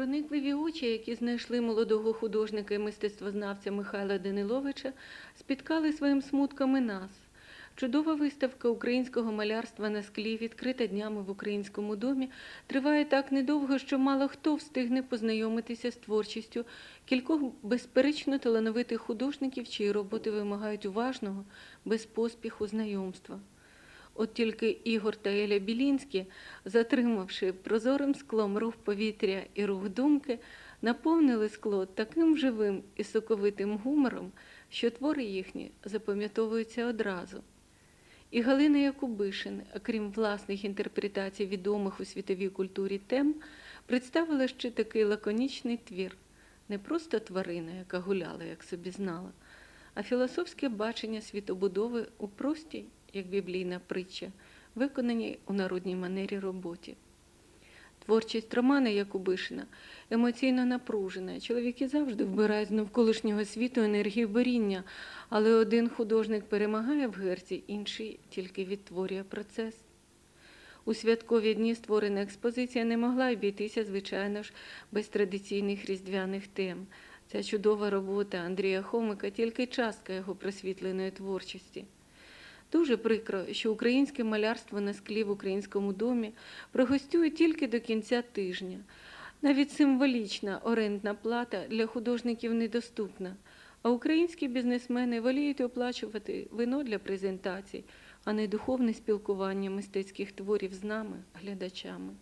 Проникливі очі, які знайшли молодого художника і мистецтвознавця Михайла Даниловича, спіткали своїм смутком і нас. Чудова виставка українського малярства на склі, відкрита днями в українському домі, триває так недовго, що мало хто встигне познайомитися з творчістю кількох безперечно талановитих художників, чиї роботи вимагають уважного, без поспіху знайомства. От тільки Ігор та Еля Білінські, затримавши прозорим склом рух повітря і рух думки, наповнили скло таким живим і соковитим гумором, що твори їхні запам'ятовуються одразу. І Галина Якубишин, окрім власних інтерпретацій відомих у світовій культурі тем, представила ще такий лаконічний твір, не просто тварина, яка гуляла, як собі знала, а філософське бачення світобудови у простій, як біблійна притча, виконаній у народній манері роботі. Творчість Романа Якубишина емоційно напружена. Чоловіки завжди вбирають з навколишнього світу енергію боріння, але один художник перемагає в герці, інший тільки відтворює процес. У святкові дні створена експозиція не могла обійтися, звичайно ж, без традиційних різдвяних тем. Ця чудова робота Андрія Хомика тільки частка його просвітленої творчості. Дуже прикро, що українське малярство на склі в українському домі прогостює тільки до кінця тижня. Навіть символічна орендна плата для художників недоступна, а українські бізнесмени воліють оплачувати вино для презентацій, а не духовне спілкування мистецьких творів з нами, глядачами.